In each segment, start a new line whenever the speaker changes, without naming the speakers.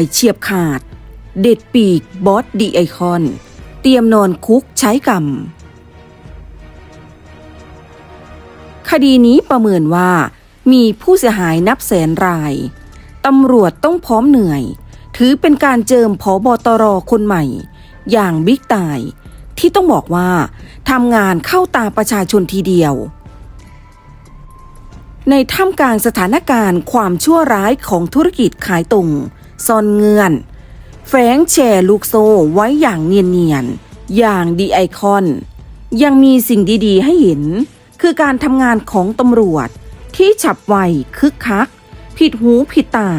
ายเฉียบขาด เด็ดปีกบอสดีไอคอน เตรียมนอนคุกใช้กรรม คดีนี้ประเมินว่ามีผู้เสียหายนับแสนราย ตำรวจต้องพร้อมเหนื่อย ถือเป็นการเจิมผอบอตรคนใหม่ อย่างบิ๊กตาย ที่ต้องบอกว่าทำงานเข้าตาประชาชนทีเดียว ในท่ามกลางสถานการณ์ความชั่วร้ายของธุรกิจขายตรง ซ่อนเงื่อนแฝงแชร์ลูกโซ่ไว้อย่างเนียนๆ อย่างดีไอคอน ยังมีสิ่งดีๆให้เห็น คือการทำงานของตำรวจ ที่ฉับไวคึกคัก ผิดหูผิดตา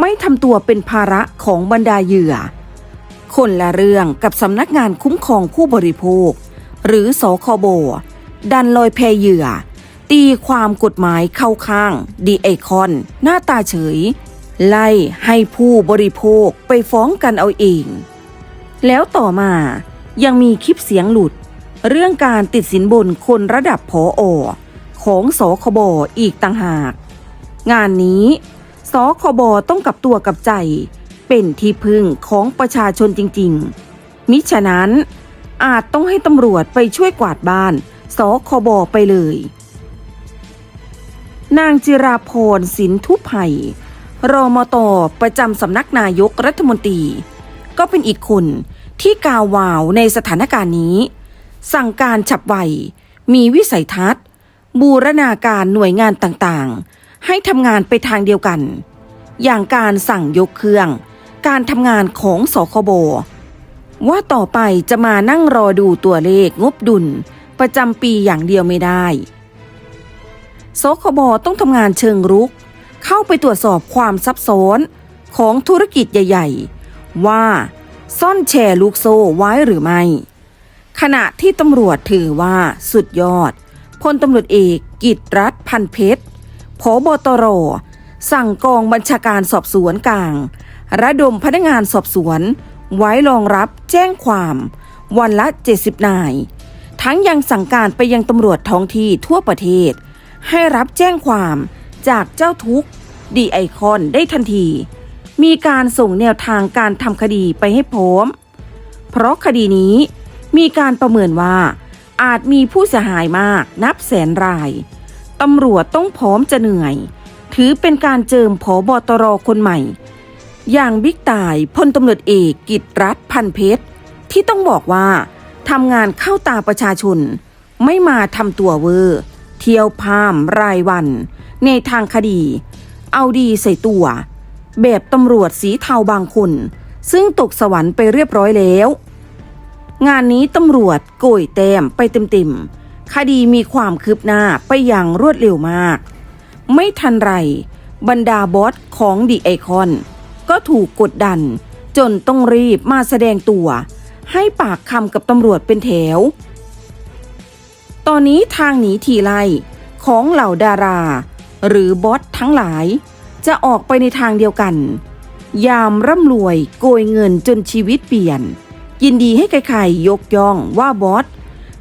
ไม่ทำตัวเป็นภาระของบรรดาเหยื่อ คนละเรื่องกับสำนักงานคุ้มครองผู้บริโภค หรือสคบดันลอยแพเหยื่อตีความกฎหมายเข้าข้าง ดีไอคอน หน้าตาเฉย ไล่ให้ผู้บริโภคไปฟ้องกันเอาเอง แล้วต่อมายังมีคลิปเสียงหลุด เรื่องการติดสินบนคนระดับผออของสคบอีกต่างหาก งานนี้สคบต้องกลับตัวกับใจ เป็นที่พึ่งของประชาชนจริง ๆ มิฉะนั้นอาจต้องให้ตำรวจไปช่วยกวาดบ้านสคบไปเลย นางจิราพรสินทุพไผ่ รอมตประจำสำนักนายกรัฐมนตรี ก็เป็นอีกคนที่กาววาวในสถานการณ์นี้ สั่งการฉับไว มีวิสัยทัศน์ บูรณาการหน่วยงานต่างๆ ให้ทำงานไปทางเดียวกัน อย่างการสั่งยกเครื่อง การทำงานของสคบว่าต่อไปจะมานั่งรอดูตัวเลขงบดุลประจำปีอย่างเดียวไม่ได้สคบต้องทำงานเชิงรุก เข้าไปตรวจสอบความซับซ้อนของธุรกิจใหญ่ ๆ ว่าซ่อนแชร์ลูกโซ่ไว้หรือไม่ ขณะที่ตำรวจถือว่าสุดยอดพลตำรวจเอกกิตรัฐพันเพชรผบตร สั่งกองบัญชาการสอบสวนกลาง ระดมพนักงานสอบสวน ไว้รองรับแจ้งความ วันละ 70 นาย ทั้งยังสั่งการไปยังตำรวจท้องที่ทั่วประเทศ ให้รับแจ้งความ จากเจ้าทุกข์ดีไอคอนได้ทันที มีการส่งแนวทางการทำคดีไปให้พร้อม เพราะคดีนี้มีการประเมินว่า อาจมีผู้เสียหายมากนับแสนราย ตำรวจต้องพร้อมจะเหนื่อย ถือเป็นการเจิมผอบอตรคนใหม่ อย่างบิ๊กตายพลตำรวจเอกกิตรัฐพันเพชร ที่ต้องบอกว่าทำงานเข้าตาประชาชน ไม่มาทำตัวเวอร์ เที่ยวพามรายวัน ในทางคดี เอาดีใส่ตัว แบบตำรวจสีเทาบางคน ซึ่งตกสวรรค์ไปเรียบร้อยแล้ว งานนี้ตำรวจโกยแต้มไปเต็มๆ คดีมีความคืบหน้าไปอย่างรวดเร็วมาก ไม่ทันไร บรรดาบอสของดีไอคอน ก็ถูกกดดัน จนต้องรีบมาแสดงตัว ให้ปากคำกับตำรวจเป็นแถวตอนนี้ทางหนีทีไล่ของเหล่าดารา หรือบอสทั้งหลาย จะออกไปในทางเดียวกัน ยามร่ำรวยโกยเงินจนชีวิตเปลี่ยน ยินดีให้ใครๆยกย่องว่าบอส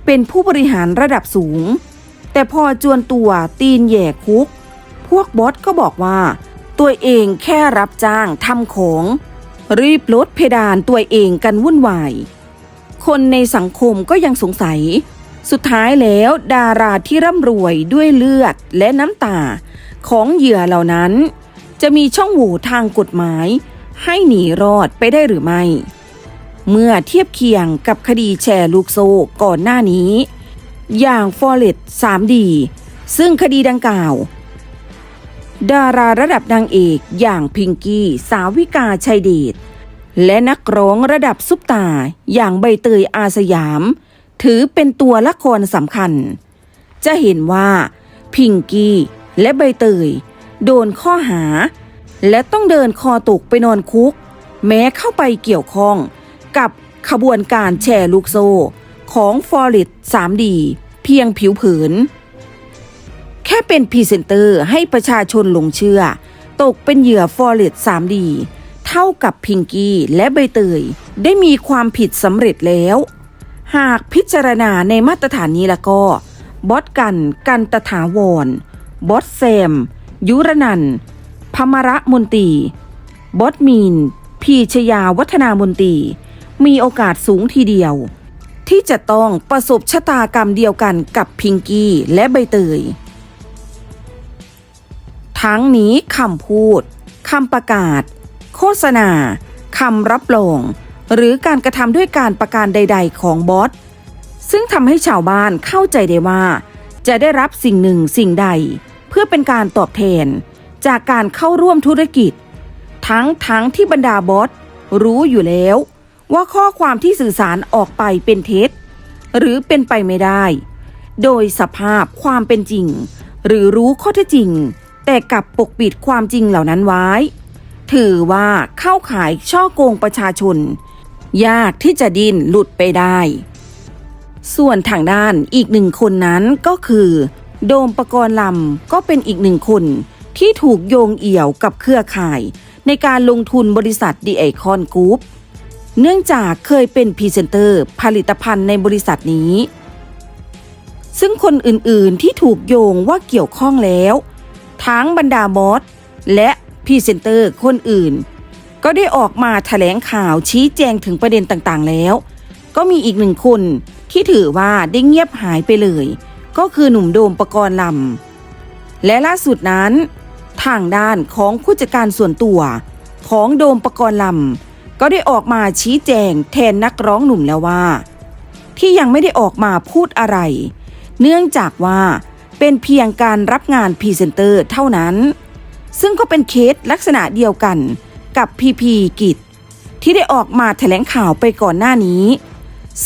เป็นผู้บริหารระดับสูง แต่พอจวนตัวตีนแย่คุก พวกบอสก็บอกว่า ตัวเองแค่รับจ้างทำของ รีบลดเพดานตัวเองกันวุ่นวายคนในสังคมก็ยังสงสัย สุดท้ายแล้วดาราที่ร่ำรวยด้วยเลือดและน้ำตา ของเหยื่อเหล่านั้น จะมีช่องโหว่ทางกฎหมาย ให้หนีรอดไปได้หรือไม่ เมื่อเทียบเคียงกับคดีแชร์ลูกโซ่ก่อนหน้านี้ อย่างฟอเรต 3D ซึ่งคดีดังกล่าว ดาราระดับนางเอกอย่างพิงกี้ สาวิกาชัยเดชและนักร้องระดับซุปตาอย่างใบเตยอาสยาม ถือเป็นตัวละครสำคัญ จะเห็นว่าพิงกี้ และใบเตย โดนข้อหา และต้องเดินคอตกไปนอนคุก แม้เข้าไปเกี่ยวข้องกับขบวนการแชร์ลูกโซ่ของฟอริ t 3D เพียงผิวเผินแค่เป็นพรีเซนเตอร์ให้ประชาชนหลงเชื่อ ตกเป็นเหยื่อฟอเรส 3D เท่ากับพิงกี้และใบเตย ได้มีความผิดสำเร็จแล้ว หากพิจารณาในมาตรฐานนี้แล้วก็ บอสกันกันตถาวร บอสแซม ยุรนันพมระมนตีบอสมีน พีชยาวัฒนามนตีมีโอกาสสูงทีเดียว ที่จะต้องประสบชะตากรรมเดียวกันกับพิงกี้และใบเตย ทั้งนี้คำพูดคำประกาศ โฆษณาคำรับรอง หรือการกระทำด้วยการประการใด ๆ ของบอสซึ่งทำให้ชาวบ้านเข้าใจได้ว่า จะได้รับสิ่งหนึ่งสิ่งใด เพื่อเป็นการตอบแทน จากการเข้าร่วมธุรกิจ ทั้งทั้งที่บรรดาบอสรู้อยู่แล้ว ว่าข้อความที่สื่อสารออกไปเป็นเท็จ หรือเป็นไปไม่ได้ โดยสภาพความเป็นจริง หรือรู้ข้อเท็จจริง แต่กลับปกปิดความจริงเหล่านั้นไว้ ถือว่าเข้าขายช่อโกงประชาชน ยากที่จะดิ้นหลุดไปได้ ส่วนทางด้านอีกหนึ่งคนนั้นก็คือ โดมปกรณ์ลำก็เป็นอีกหนึ่งคนที่ถูกโยงเอี่ยวกับเครือข่าย ในการลงทุนบริษัทดีไอคอนกรุ๊ปเนื่องจากเคยเป็นพรีเซนเตอร์ผลิตภัณฑ์ในบริษัทนี้ ซึ่งคนอื่นๆที่ถูกโยงว่าเกี่ยวข้องแล้ว ทั้งบรรดาบอสและพรีเซนเตอร์คนอื่น ก็ได้ออกมาแถลงข่าวชี้แจงถึงประเด็นต่างๆแล้ว ก็มีอีกหนึ่งคนที่ถือว่าได้เงียบหายไปเลย ก็คือหนุ่มโดมประกรณ์ลำและล่าสุดนั้น ทางด้านของผู้จัดการส่วนตัวของโดมประกรณ์ลำก็ได้ออกมาชี้แจงแทนนักร้องหนุ่มแล้วว่า ที่ยังไม่ได้ออกมาพูดอะไร เนื่องจากว่าเป็นเพียงการรับงานพรีเซนเตอร์เท่านั้น ซึ่งก็เป็นเคสลักษณะเดียวกันกับพีพีกิจที่ได้ออกมาแถลงข่าวไปก่อนหน้านี้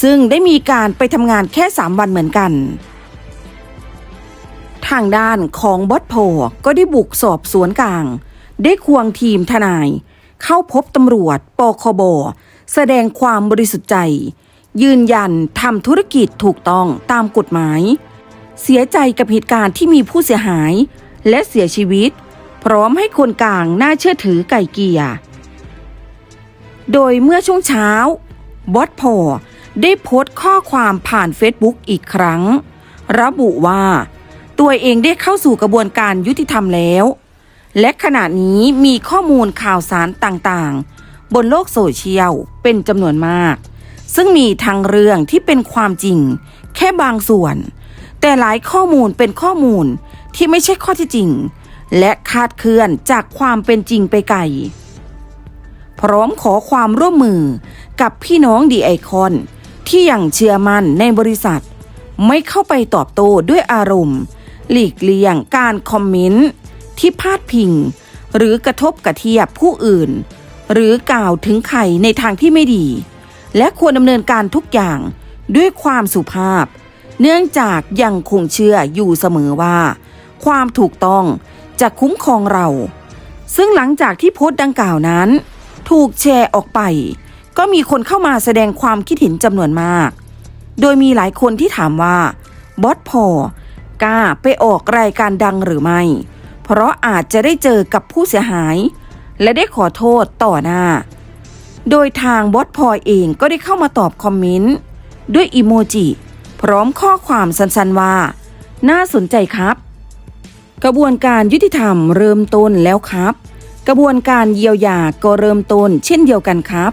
ซึ่งได้มีการไปทำงานแค่ 3 วันเหมือนกัน ทางด้านของบอสโพก็ได้บุกสอบสวนกลาง ได้ควงทีมทนาย เข้าพบตำรวจปคบแสดงความบริสุทธิ์ใจ ยืนยันทำธุรกิจถูกต้องตามกฎหมาย เสียใจกับเหตุการณ์ที่มีผู้เสียหาย และเสียชีวิต พร้อมให้คนกลางน่าเชื่อถือไก่เกียโดยเมื่อช่วงเช้าบอสพอได้โพสต์ข้อความผ่านเฟซบุ๊กอีกครั้ง ระบุว่า ตัวเองได้เข้าสู่กระบวนการยุติธรรมแล้ว และขณะนี้มีข้อมูลข่าวสารต่างๆ บนโลกโซเชียลเป็นจำนวนมาก ซึ่งมีทั้งเรื่องที่เป็นความจริง แค่บางส่วน แต่หลายข้อมูลเป็นข้อมูลที่ไม่ใช่ข้อที่จริง และคาดเคลื่อนจากความเป็นจริงไปไกลพร้อมขอความร่วมมือกับพี่น้องดีไอคอนที่ยังเชื่อมั่นในบริษัท ไม่เข้าไปตอบโต้ด้วยอารมณ์ หลีกเลี่ยงการคอมเมนต์ที่พาดพิง หรือกระทบกระเทียบผู้อื่น หรือกล่าวถึงใครในทางที่ไม่ดี และควรดำเนินการทุกอย่างด้วยความสุภาพ เนื่องจากยังคงเชื่ออยู่เสมอว่า ความถูกต้องจะคุ้มครองเรา ซึ่งหลังจากที่โพสต์ดังกล่าวนั้น ถูกแชร์ออกไป ก็มีคนเข้ามาแสดงความคิดเห็นจำนวนมาก โดยมีหลายคนที่ถามว่าบอสพอ ก้าไปออกรายการดังหรือไม่ เพราะอาจจะได้เจอกับผู้เสียหาย และได้ขอโทษต่อหน้า โดยทางบอสพอเองก็ได้เข้ามาตอบคอมเมนต์ด้วยอีโมจิพร้อมข้อความสั้นๆว่า น่าสนใจครับ กระบวนการยุติธรรมเริ่มต้นแล้วครับ กระบวนการเยียวยาก็เริ่มต้นเช่นเดียวกันครับ